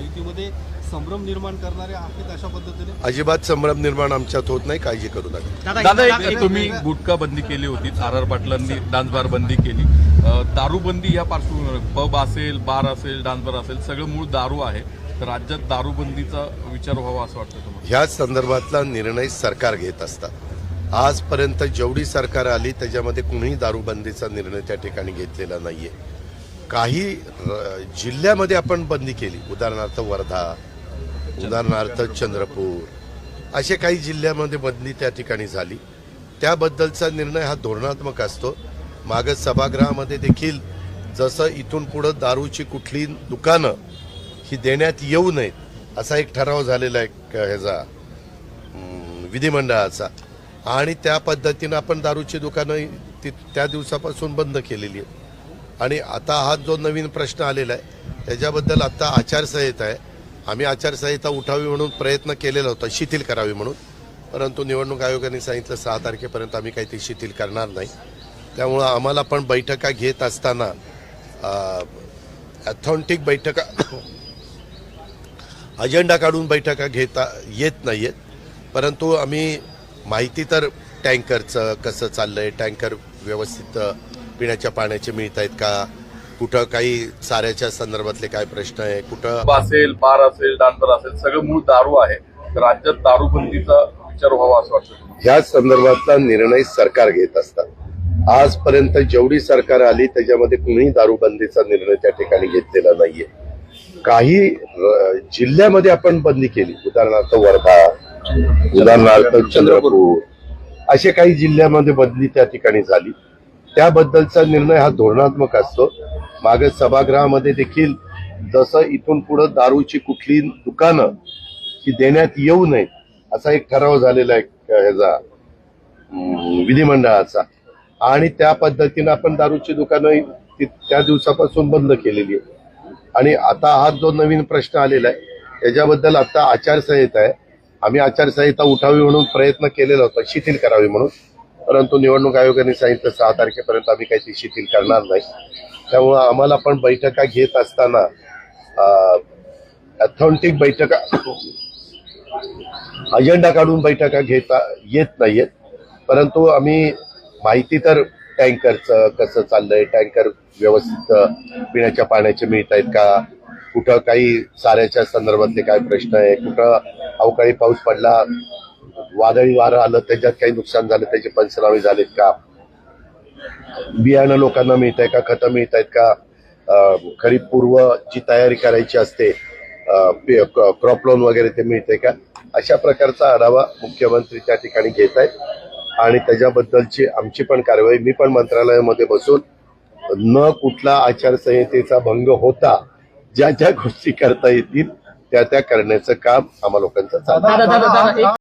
महायुतीमध्ये संभ्रम निर्माण करणारे आहेत अशा पद्धतीने. अजिबात संभ्रम निर्माण आमच्यात होत नाही काळजी करू नका. दादा एक तुम्ही गुटखा बंदी केली होती आर आर पाटलांनी डान्स बार बंदी केली. दारूबंदी या पार्श्वभूमीवर पब असेल बार असेल डान्स बार असेल सगळं मूळ दारू आहे. तर राज्यात दारूबंदीचा विचार व्हावा असं वाटतं तुम्हाला? ह्या संदर्भातला निर्णय सरकार घेत असतात. आजपर्यंत जेवढी सरकार आली त्याच्यामध्ये कुणीही दारूबंदीचा निर्णय त्या ठिकाणी घेतलेला नाहीये. काही जिल्ह्यामध्ये आपण बंदी केली. उदाहरणार्थ वर्धा उदाहरणार्थ चंद्रपूर असे काही जिल्ह्यामध्ये बंदी त्या ठिकाणी झाली. त्याबद्दलचा निर्णय हा धोरणात्मक असतो. मागं सभागृहामध्ये देखील जसं इथून पुढं दारूची कुठली दुकानं ही देण्यात येऊ नयेत असा एक ठराव झालेला आहे क- ह्याचा विधिमंडळाचा. आणि त्या पद्धतीनं आपण दारूची दुकानं ती त्या दिवसापासून बंद केलेली आहेत. आणि आता हा जो नवीन प्रश्न आलेला आहे त्याच्याबद्दल आता आचारसंहिता आहे. आम्ही आचारसंहिता उठावी म्हणून प्रयत्न केलेला होता शिथिल करावी म्हणून. परंतु निवडणूक आयोगाने सांगितलं सहा तारखेपर्यंत आम्ही काही ती शिथिल करणार नाही. त्यामुळं आम्हाला पण बैठका घेत असताना ॲथॉन्टिक बैठका अजेंडा काढून बैठका घेता येत नाही आहेत परंतु आम्ही माहिती तर टँकरचं कसं चाललं आहे टँकर व्यवस्थित पिण्याच्या पाण्याचे मिळत आहेत का? कुठं काही चाऱ्याच्या संदर्भातले काय प्रश्न आहे? कुठं असेल बार असेल डान्स बार असेल सगळं मूळ दारू आहे. तर राज्यात दारूबंदीचा विचार व्हावा असं वाटतं तुम्हाला? ह्या संदर्भातला निर्णय सरकार घेत असतात. आजपर्यंत जेवढी सरकार आली त्याच्यामध्ये कुणीही दारूबंदीचा निर्णय त्या ठिकाणी घेतलेला नाहीये. काही जिल्ह्यामध्ये आपण बंदी केली. उदाहरणार्थ वर्धा उदाहरणार्थ चंद्रपूर. असे काही जिल्ह्यामध्ये बदली त्या ठिकाणी झाली. त्याबद्दलचा निर्णय हा धोरणात्मक असतो. मागे सभागृहामध्ये देखील जसं इथून पुढं दारूची कुठली दुकानं ही देण्यात येऊ नये असा एक ठराव झालेला आहे ह्याचा विधिमंडळाचा. आणि त्या पद्धतीनं आपण दारूची दुकानं त्या दिवसापासून बंद केलेली आहे आणि आता हा जो नवीन प्रश्न आलेला आहे त्याच्याबद्दल आता आचारसंहिता आहे. आम्ही आचारसंहिता उठावी म्हणून प्रयत्न केलेला होता शिथिल करावी म्हणून. परंतु निवडणूक आयोगाने सांगितलं सहा तारखेपर्यंत आम्ही काही ती शिथिल करणार नाही. त्यामुळं आम्हाला पण बैठका घेत असताना अथॉन्टिक बैठका अजेंडा काढून बैठका घेता येत नाहीयेत. परंतु आम्ही माहिती तर टँकरचं कसं चाललंय टँकर व्यवस्थित पिण्याच्या पाण्याचे मिळत आहेत का? कुठं काही साऱ्याच्या संदर्भातले काय प्रश्न आहे? कुठं अवकाळी पाऊस पडला? वादळी वारं आलं त्याच्यात काही नुकसान झालं त्याचे पंचनामे झालेत का? बियाणं लोकांना मिळत आहे का? खतं मिळत आहेत का खरीप पूर्व जी तयारी करायची असते क्रॉप लोन वगैरे ते मिळते का? अशा प्रकारचा आढावा मुख्यमंत्री त्या ठिकाणी घेत आहेत. आणि त्याच्याबद्दलची आमची पण कारवाई मी पण मंत्रालयामध्ये बसून न कुठला आचारसंहितेचा भंग होता ज्या ज्या गोष्टी करता येतील त्या त्या करण्याचं काम आम्हा लोकांचं चालू